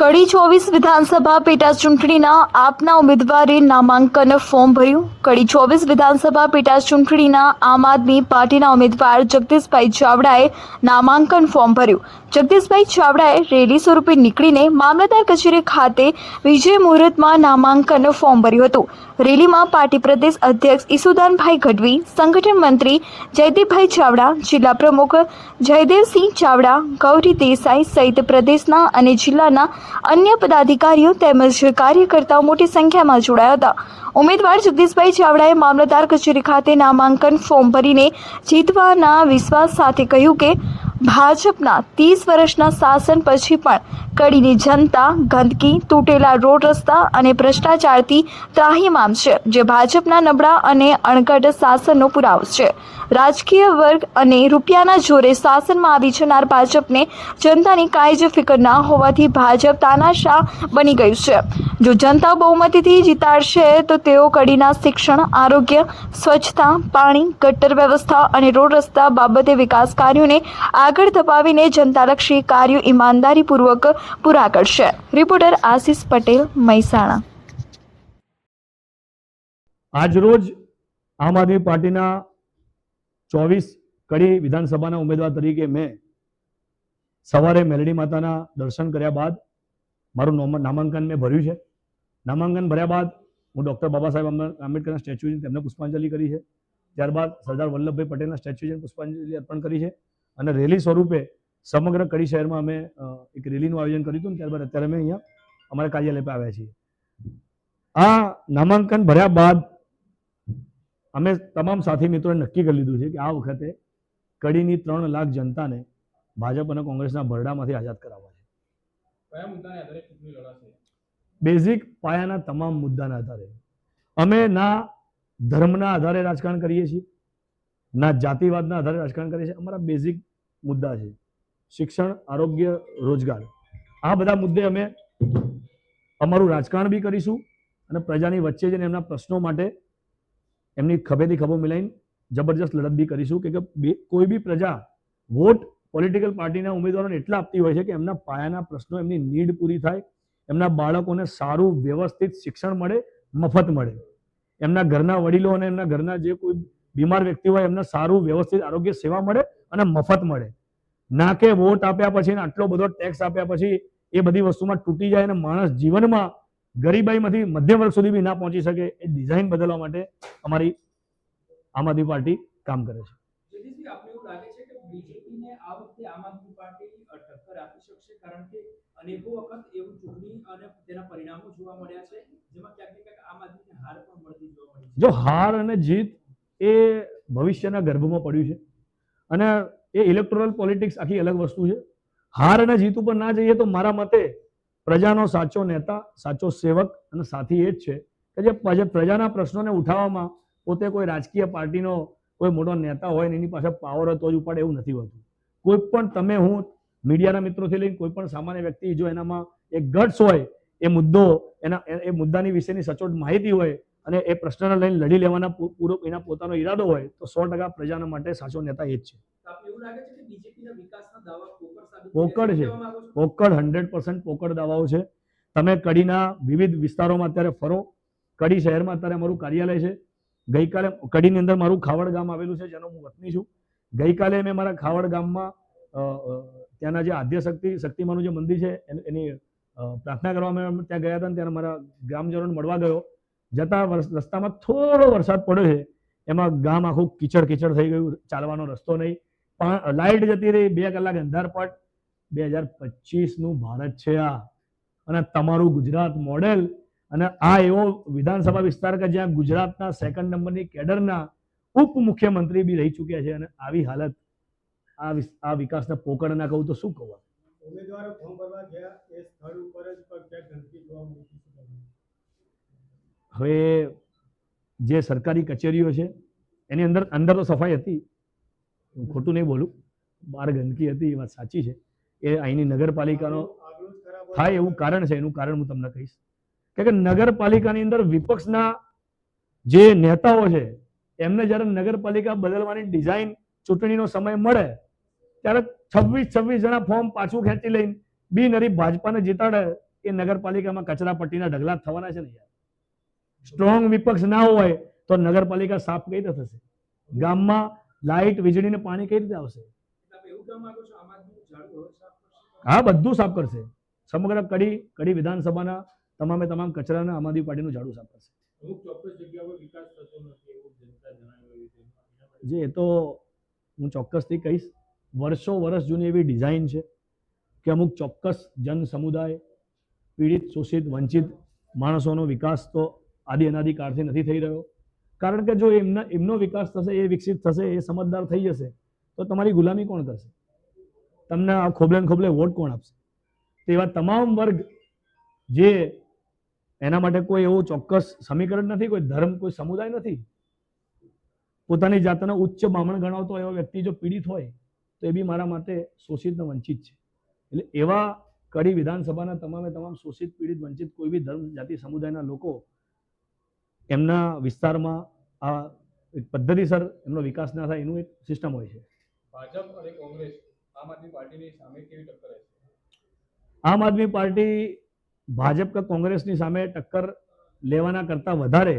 કડી ચોવીસ વિધાનસભા પેટા ચૂંટણીના આપના ઉમેદવારે નામાંકન ફોર્મ ભર્યું. કડી ચોવીસ વિધાનસભા પેટા ચૂંટણીના આમ આદમી પાર્ટીના ઉમેદવાર જગદીશભાઈ ચાવડાએ નામાંકન ફોર્મ ભર્યું. જગદીશભાઈ ચાવડાએ રેલી સ્વરૂપે નીકળીને મામલતદાર કચેરી ખાતે વિજય મુહૂર્તમાં નામાંકન ફોર્મ ભર્યું હતું. રેલીમાં પાર્ટી પ્રદેશ અધ્યક્ષ ઈસુદાનભાઈ ગઢવી, સંગઠન મંત્રી જયદીપભાઈ ચાવડા, જિલ્લા પ્રમુખ જયદેવસિંહ ચાવડા, ગૌરી દેસાઈ સહિત પ્રદેશના અને જિલ્લાના અન્ય પદાધિકારીઓ તેમજ કાર્યકર્તાઓ મોટી સંખ્યામાં જોડાયા હતા. ઉમેદવાર જગદીશભાઈ ચાવડાએ મામલતદાર કચેરી ખાતે નામાંકન ફોર્મ ભરીને જીતવાના વિશ્વાસ સાથે કહ્યું કે ભાજપના ત્રીસ વર્ષના શાસન પછી પણ કડીની જનતા, ગંદકી, તૂટેલા રોડ રસ્તા અને ભ્રષ્ટાચારથી ત્રાહીમામ છે, જે ભાજપના નબળા અને અણઘડ શાસનનો પુરાવો છે. રાજકીય વર્ગ અને રૂપિયાના જોરે શાસનમાં આવી જનાર ભાજપને જનતાની કાંઈ જ ફિકર ના હોવાથી ભાજપ તાનાશાહ બની ગયું છે. જો જનતા બહુમતીથી જીતાડશે, તો તેઓ કડીના શિક્ષણ, આરોગ્ય, સ્વચ્છતા, પાણી, ગટર વ્યવસ્થા અને રોડ રસ્તા બાબતે વિકાસ કાર્યોને આગળ ધપાવીને જનતાલક્ષી કાર્યો ઈમાનદારીપૂર્વક પૂરા કરશે. રિપોર્ટર આશિષ પટેલ, મહેસાણા. આજરોજ આમ આદમી પાર્ટીના ચોવીસ કડી વિધાનસભાના ઉમેદવાર તરીકે મેં સવારે મેલડી માતાના દર્શન કર્યા બાદ મારું નોમ- નામાંકન મેં ભર્યું છે. નામાંકન ભર્યા બાદ હું ડૉક્ટર બાબા સાહેબ આંબે- આંબેડકરના સ્ટેચ્યુ તેમને પુષ્પાંજલિ કરી છે. ત્યારબાદ સરદાર વલ્લભભાઈ પટેલના સ્ટેચ્યુ પુષ્પાંજલિ અર્પણ કરી છે. અને રેલી સ્વરૂપે સમગ્ર કડી શહેરમાં અમે એક રેલીનું આયોજન કર્યું હતું ત્યારબાદ અત્યારે અમે અહીંયા અમારા કાર્યાલય પર આવ્યા છીએ. આ નામાંકન ભર્યા બાદ અમે તમામ સાથી મિત્રોએ નક્કી કરી લીધું છે કે આ વખતે કડીની ત્રણ લાખ જનતાને ભાજપ અને કોંગ્રેસના ભરડામાંથી આઝાદ કરાવવા છે. બેઝિક પાયાના તમામ મુદ્દાના આધારે. અમે ના ધર્મના આધારે રાજકારણ કરીએ છીએ. ના, જાતિવાદના આધારે રાજકારણ કરે છે. અમારા બેઝિક મુદ્દા છે. શિક્ષણ, આરોગ્ય, રોજગાર. આ બધા મુદ્દે અમે અમારું રાજકારણ બી કરીશું અને પ્રજાની વચ્ચે જઈને એમના પ્રશ્નો માટે એમની ખભેથી ખભો મિલાઈને જબરજસ્ત લડત બી કરીશું કે કોઈ બી પ્રજા વોટ પોલિટિકલ પાર્ટીના ઉમેદવારોને એટલા આપતી હોય છે કે એમના પાયાના પ્રશ્નો, એમની નીડ પૂરી થાય, એમના બાળકોને સારું વ્યવસ્થિત શિક્ષણ મળે, મફત મળે. એમના ઘરના વડીલો અને એમના ઘરના જે કોઈ બીમાર વ્યક્તિ હોય એમને સારું વ્યવસ્થિત આરોગ્ય સેવા મળે અને મફત મળે. ના કે વોટ આપ્યા પછી આટલો બધો ટેક્સ આપ્યા પછી એ બધી વસ્તુમાં તૂટી જાય અને માણસ જીવનમાં ગરીબાઈમાંથી મધ્યમ વર્ગ સુધી બી ના પહોંચી શકે એ ડિઝાઇન બદલવા માટે અમારી આમ આદમી પાર્ટી કામ કરે છે. જગદીશભાઈ આપને એવું લાગે છે કે બીજેપીને આ વખતે આમ આદમી પાર્ટી ટક્કર આપી શકશે? કારણ કે અનેકો વખત એવું ચૂંટણી અને તેના પરિણામો જોવા મળ્યા છે જેમાં ક્યાંક ને ક્યાંક આમ આદમીને હાર પણ મળતી જોવા મળી છે. જો હાર અને જીત એ ભવિષ્યના ગર્ભમાં પડ્યું છે. અને એ ઇલેક્ટોરલ પોલિટિક્સ આખી અલગ વસ્તુ છે. હાર અને જીત ઉપર ના જઈએ તો મારા મતે પ્રજાનો સાચો નેતા, સાચો સેવક અને સાથી એ જ છે કે જે પ્રજા- પ્રજાના પ્રશ્નોને ઉઠાવવામાં પોતે કોઈ રાજકીય પાર્ટીનો કોઈ મોટો નેતા હોય ને એની પાસે પાવર હોય તો જ ઉપાડે એવું નથી હોતું. કોઈ પણ તમે હું મીડિયાના મિત્રોથી લઈને કોઈ પણ સામાન્ય વ્યક્તિ જો એનામાં એક ગટ્સ હોય, એ મુદ્દો એના એ મુદ્દાની વિશેની સચોટ માહિતી હોય અને એ પ્રશ્નને લઈને લડી લેવાના પૂરો એના પોતાનો ઈરાદો હોય તો સો ટકા પ્રજાના માટે સાચો નેતા એ જ છે. પોકળ છે. પોકળ હંડ્રેડ પર્સન્ટ પોકળ દાવાઓ છે. તમે કડીના વિવિધ વિસ્તારોમાં અત્યારે ફરો. કડી શહેરમાં અત્યારે મારું કાર્યાલય છે. ગઈકાલે કડીની અંદર મારું ખાવડ ગામ આવેલું છે જેનો હું વતની છું. ગઈકાલે મેં મારા ખાવડ ગામમાં ત્યાંના જે આદ્ય શક્તિ શક્તિમાનું જે મંદિર છે એની પ્રાર્થના કરવા અમે ત્યાં ગયા હતા ત્યારે મારા ગ્રામજનોને મળવા ગયો. જતા રસ્તામાં થોડો વરસાદ પડ્યો છે. એમાં ગામ આખું કીચડ કીચડ થઈ ગયું. ચાલવાનો રસ્તો નહીં. પણ લાઇટ જતી રહી. બે કલાક અંધારપટ બે હજાર પચીસનું ભારત છે આ. અને તમારું ગુજરાત મોડેલ. અને આ એવો વિધાનસભા વિસ્તાર કે જ્યાં ગુજરાતના સેકન્ડ નંબરની કેડરના ઉપ મુખ્યમંત્રી બી રહી ચૂક્યા છે. અને આવી હાલત, આ આ વિકાસના પોકળ ના કહું તો શું કહું ઉમેદવારો ફોર્મ ભરવા ગયા. એ સ્થળ ઉપર જ ક્યાંક ગંદકી જોવા મળી? હવે જે સરકારી કચેરીઓ છે, એની અંદર અંદર તો સફાઈ હતી. હું ખોટું નહીં બોલું. બહાર ગંદકી હતી, એ વાત સાચી છે. એ અહીંની નગરપાલિકાનો થાય એવું કારણ છે, એનું કારણ હું તમને કહીશ. કે નગરપાલિકાની અંદર વિપક્ષના જે નેતાઓ છે, એમને જ્યારે નગરપાલિકા બદલવાની ડિઝાઇન ચૂંટણીનો સમય મળે, ત્યારે છવ્વીસ છવ્વીસ જણા ફોર્મ પાછું ખેંચી લઈને બિનહરીફ ભાજપાને જીતાડે, એ નગરપાલિકામાં કચરાપટ્ટીના ઢગલા થવાના છે ને યાર. સ્ટ્રોંગ વિપક્ષ ના હોય તો નગરપાલિકા સાફ કઈ રીતે થશે? ગામમાં લાઇટ વીજળી ને પાણી કઈ રીતે આવશે? હા, બધું સાફ કરશે. સમગ્ર કડી કડી વિધાનસભાના તમામે તમામ કચરાના આમ પાર્ટીનું ઝાડુ સાફ કરશે. જે એ તો હું ચોક્કસથી કહીશ, વર્ષો વર્ષ જૂની એવી ડિઝાઇન છે કે અમુક ચોક્કસ જન સમુદાય પીડિત, શોષિત, વંચિત માણસોનો વિકાસ તો આદિ અનાદિકાળથી નથી થઈ રહ્યો. કારણ કે જો એમના, એમનો વિકાસ થશે, એ વિકસિત થશે, એ સમજદાર થઈ જશે, તો તમારી ગુલામી કોણ કરશે? તમને આ ખોબલે ખોબલે વોટ કોણ આપશે? તેવા તમામ વર્ગ જે એના માટે કોઈ એવું ચોક્કસ સમીકરણ નથી, કોઈ ધર્મ, કોઈ સમુદાય નથી, પોતાની જાતને ઉચ્ચ બામણ ગણાવતો એવો વ્યક્તિ જો પીડિત હોય, તો એ બી મારા માટે શોષિતને વંચિત છે. એટલે એવા કડી વિધાનસભાના તમામે તમામ શોષિત, પીડિત, વંચિત કોઈ બી ધર્મ, જાતિ, સમુદાયના લોકો એમના વિસ્તારમાં આ એક પદ્ધતિસર એમનો વિકાસ ના થાય એનું એક સિસ્ટમ હોય છે. ભાજપ અને કોંગ્રેસ આમ આદમી પાર્ટીની સામે કેવી ટક્કર રહેશે? આમ આદમી પાર્ટી ભાજપ કે કોંગ્રેસની સામે ટક્કર લેવાના કરતાં વધારે